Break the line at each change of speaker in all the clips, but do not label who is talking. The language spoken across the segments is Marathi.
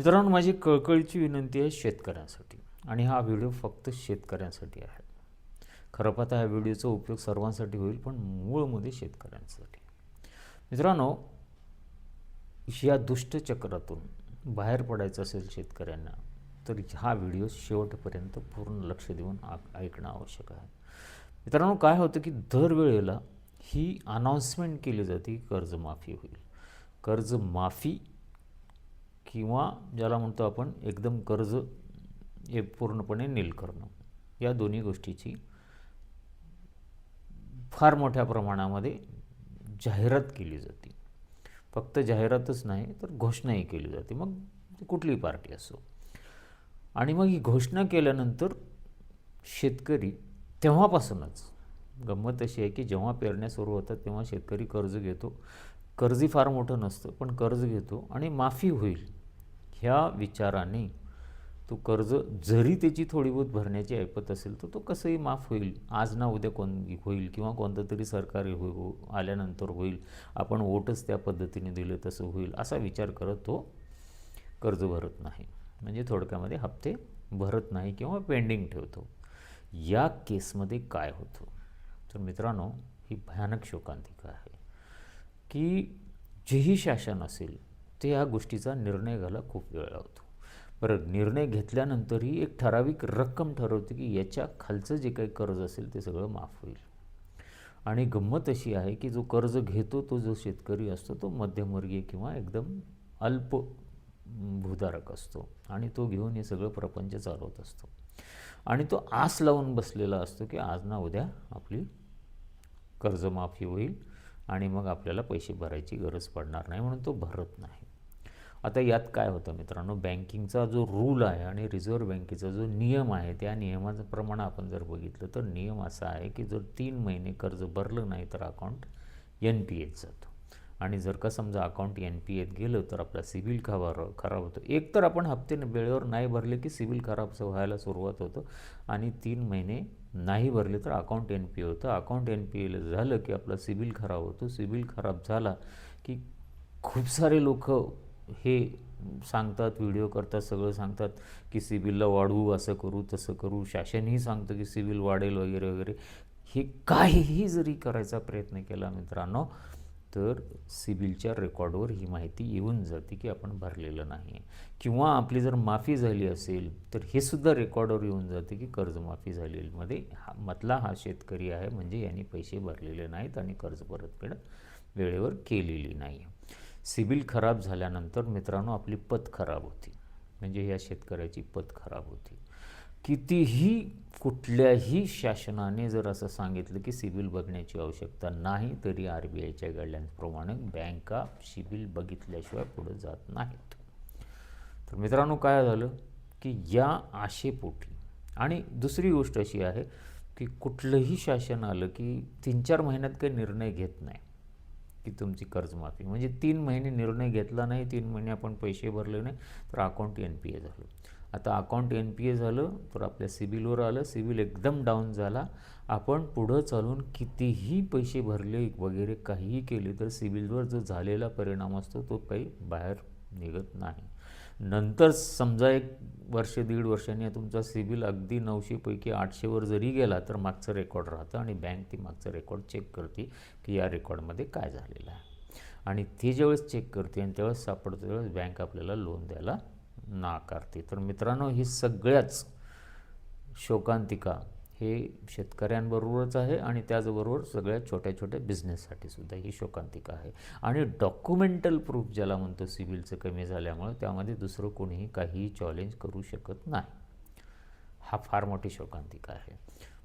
मित्रांनो माझी कळकळीची विनंती आहे शेतकऱ्यांसाठी. आणि हा व्हिडिओ फक्त शेतकऱ्यांसाठी आहे. खरं पाहता ह्या व्हिडिओचा उपयोग सर्वांसाठी होईल पण मूळमध्ये शेतकऱ्यांसाठी. मित्रांनो या दुष्टचक्रातून बाहेर पडायचं असेल शेतकऱ्यांना तर हा व्हिडिओ शेवटपर्यंत पूर्ण लक्ष देऊन ऐकणं आवश्यक आहे. मित्रांनो काय होतं की दरवेळेला ही अनाऊन्समेंट केली जाते की कर्जमाफी होईल. कर्जमाफी किंवा ज्याला म्हणतो आपण एकदम कर्ज हे पूर्णपणे नील करणं. या दोन्ही गोष्टीची फार मोठ्या प्रमाणामध्ये जाहिरात केली जाते. फक्त जाहिरातच नाही तर घोषणाही केली जाते. मग ती कुठलीही पार्टी असो. आणि मग ही घोषणा केल्यानंतर शेतकरी तेव्हापासूनच गंमत अशी आहे की जेव्हा पेरण्या सुरू होतात तेव्हा शेतकरी कर्ज घेतो. कर्जही फार मोठं नसतं पण कर्ज घेतो आणि माफी होईल. ह्या विचाराने तो कर्ज जरी त्याची थोडी बहुत भरण्याची ऐपत असेल तर तो कसंही माफ होईल. आज ना उद्या कोण होईल किंवा कोणतं तरी सरकारी हो हो आल्यानंतर होईल. आपण वोटच त्या पद्धतीने दिलं तसं होईल असा विचार करत तो कर्ज भरत नाही. म्हणजे थोडक्यामध्ये हप्ते भरत नाही किंवा पेंडिंग ठेवतो. या केसमध्ये काय होतं? तर मित्रांनो ही भयानक शोकांतिका आहे की जेही शासन असेल ते या गोष्टीचा निर्णय घ्यायला खूप वेळ लागतो. बरं निर्णय घेतल्यानंतरही एक ठराविक रक्कम ठरवते की याच्या खालचं जे काही कर्ज असेल ते सगळं माफ होईल. आणि गंमत अशी आहे की जो कर्ज घेतो तो जो शेतकरी असतो तो मध्यमवर्गीय किंवा एकदम अल्प भूधारक असतो आणि तो घेऊन हे सगळं प्रपंच चालवत असतो. आणि तो आस लावून बसलेला असतो की आज ना उद्या आपली कर्जमाफी होईल आणि मग आपल्याला पैसे भरायची गरज पडणार नाही म्हणून तो भरत नाही. आता यात काय होतं मित्रांनो? बँकिंगचा जो रूल आहे आणि रिझर्व्ह बँकेचा जो नियम आहे त्या नियमाचं प्रमाण आपण जर बघितलं तर नियम असा आहे की जर तीन महिने कर्ज भरलं नाही तर अकाउंट एन पी एत जातो. आणि जर का समजा अकाउंट एन पी एत गेलं तर आपला सिबिल खबर खराब होतो. एक तर आपण हप्ते वेळेवर नाही भरले की सिबिल खराब व्हायला सुरुवात होतं आणि तीन महिने नाही भरले तर अकाउंट एन पी होतं. अकाउंट एन पी एला झालं की आपला सिबिल खराब होतो. सिबिल खराब झाला की खूप सारे लोक हे सांगतात व्हिडिओ करतात सगळं सांगतात की सिबिलला वाढवू असं करू तसं करू. शासनही सांगतं की सिबिल वाढेल वगैरे वगैरे. हे काहीही जरी करायचा प्रयत्न केला मित्रांनो तर सिबिलच्या रेकॉर्डवर ही माहिती येऊन जाते की आपण भरलेलं नाही आहे. किंवा आपली जर माफी झाली असेल तर हे सुद्धा रेकॉर्डवर येऊन जाते की कर्जमाफी झालेलीमध्ये हा मधला हा शेतकरी आहे म्हणजे यांनी पैसे भरलेले नाहीत आणि कर्ज परतफेड वेळेवर केलेली नाही आहे. सिबिल खराब झाल्यानंतर मित्रांनो आपली पत खराब होती. म्हणजे या शेतकऱ्याची पत खराब होती. कितीही कुठल्याही शासनाने जर असं सांगितलं की सिबिल बघण्याची आवश्यकता नाही तरी आर बी आयच्या गाईडलाईन्सप्रमाणे बँका सिबिल बघितल्याशिवाय पुढे जात नाहीत. तर मित्रांनो काय झालं की या आशेपोटी आणि दुसरी गोष्ट अशी आहे की कुठलंही शासन आलं की तीन चार महिन्यात काही निर्णय घेत नाही. की तुमची कर्जमाफी. म्हणजे तीन महिने निर्णय घेतला नाही तीन महिने आपण पैसे भरले नाही तर अकाउंट एन पी ए झालं. आता अकाउंट एन पी ए झालं तर आपल्या सिबिलवर आलं सिबिल एकदम डाऊन झाला. आपण पुढं चालून कितीही पैसे भरले वगैरे काहीही केले तर सिबिलवर जो झालेला परिणाम असतो तो काही बाहेर निघत नाही. नंतर समजा एक वर्ष दीड वर्षांनी तुमचा सिबिल अगदी नऊशेपैकी आठशेवर जरी गेला तर मागचं रेकॉर्ड राहतं आणि बँक ती मागचं रेकॉर्ड चेक करते की या रेकॉर्डमध्ये काय झालेलं आहे. आणि ते ज्यावेळेस चेक करते आणि त्यावेळेस सापडते त्यावेळेस बँक आपल्याला लोन द्यायला नाकारते. तर मित्रांनो ही सगळ्याच शोकांतिका हे शेतकऱ्यांबरोबरच आहे आणि त्याचबरोबर सगळ्या छोट्या छोट्या बिझनेससाठी सुद्धा ही शोकांतिका आहे. आणि डॉक्युमेंटल प्रूफ ज्याला म्हणतो सिबिलचं कमी झाल्यामुळं त्यामध्ये दुसरं कोणीही काहीही चॅलेंज करू शकत नाही. हा फार मोठी शोकांतिका आहे.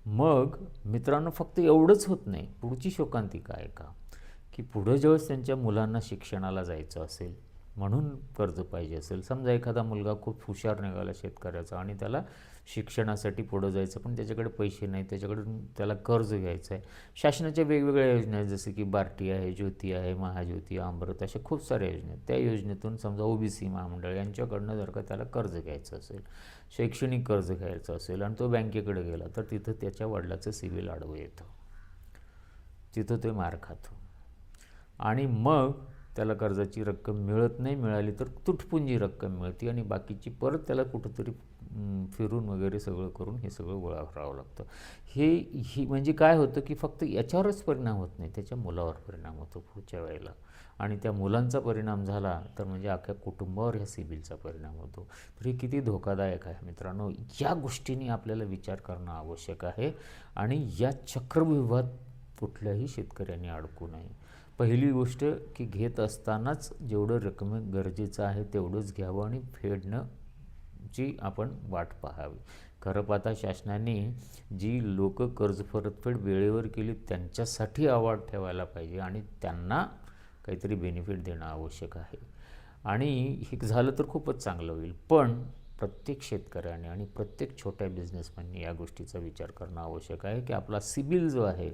मग मित्रांनो फक्त एवढंच होत नाही. पुढची शोकांतिका आहे का? की पुढं ज्यावेळेस त्यांच्या मुलांना शिक्षणाला जायचं असेल म्हणून कर्ज पाहिजे असेल. समजा एखादा मुलगा खूप हुशार निघाला शेतकऱ्याचा आणि त्याला शिक्षणासाठी पुढं जायचं पण त्याच्याकडे पैसे नाही त्याच्याकडून त्याला कर्ज घ्यायचं आहे शासनाच्या वेगवेगळ्या योजना आहेत जसं की बार्टी आहे ज्योती आहे महाज्योती अमृत अशा खूप साऱ्या योजना आहेत. त्या योजनेतून समजा ओबीसी महामंडळ यांच्याकडनं जर का त्याला कर्ज घ्यायचं असेल शैक्षणिक कर्ज घ्यायचं असेल आणि तो बँकेकडे गेला तर तिथं त्याच्या वडिलाचं सिबिल आडवं येतं. तिथं ते मार खातो. आणि मग त्याला कर्जाची रक्कम मिळत नाही मिळाली तर तुटपुंजी रक्कम मिळते आणि बाकीची परत त्याला कुठंतरी फिरून वगैरे सगळं करून हे सगळं गोळा करावं लागतं. हे ही म्हणजे काय होतं की फक्त याच्यावरच परिणाम होत नाही त्याच्या मुलावर परिणाम होतो पुढच्या वेळेला. आणि त्या मुलांचा परिणाम झाला तर म्हणजे अख्ख्या कुटुंबावर ह्या सिबिलचा परिणाम होतो. तर हे किती धोकादायक आहे मित्रांनो. या गोष्टींनी आपल्याला विचार करणं आवश्यक आहे आणि या चक्रव्यूहात कुठल्याही शेतकऱ्यांनी अडकू नये. पहिली गोष्ट की घेत असतानाच जेवढं रकमे गरजेचं आहे तेवढंच घ्यावं आणि फेडणं ची आपण वाट पाहावी. खरं पाहता शासनाने जी लोक कर्ज परतफेड वेळेवर केली त्यांच्यासाठी अवॉर्ड ठेवायला पाहिजे आणि त्यांना काहीतरी बेनिफिट देणं आवश्यक आहे. आणि हे झालं तर खूपच चांगलं होईल. पण प्रत्येक शेतकऱ्याने आणि प्रत्येक छोट्या बिझनेसमॅनने या गोष्टीचा विचार करणं आवश्यक आहे की आपला सिबिल जो आहे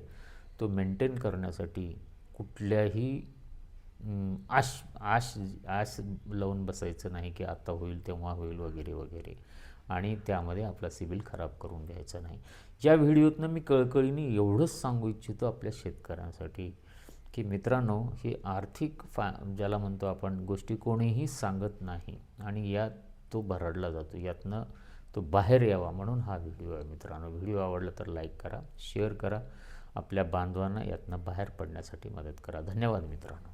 तो मेंटेन करण्यासाठी कुठल्याही आश आश आश लावून बसायचं नाही की आता होईल तेव्हा होईल वगैरे वगैरे. आणि त्यामध्ये आपला सिबिल खराब करून घ्यायचा नाही. या व्हिडिओतनं मी कळकळीने एवढंच सांगू इच्छितो आपल्या शेतकऱ्यांसाठी की मित्रांनो हे आर्थिक फा ज्याला म्हणतो आपण गोष्टी कोणीही सांगत नाही आणि यात तो भरडला जातो. यातनं तो बाहेर यावा म्हणून हा व्हिडिओ आहे मित्रांनो. व्हिडिओ आवडला तर लाईक करा शेअर करा. आपल्या बांधवांना यातनं बाहेर पडण्यासाठी मदत करा. धन्यवाद मित्रांनो.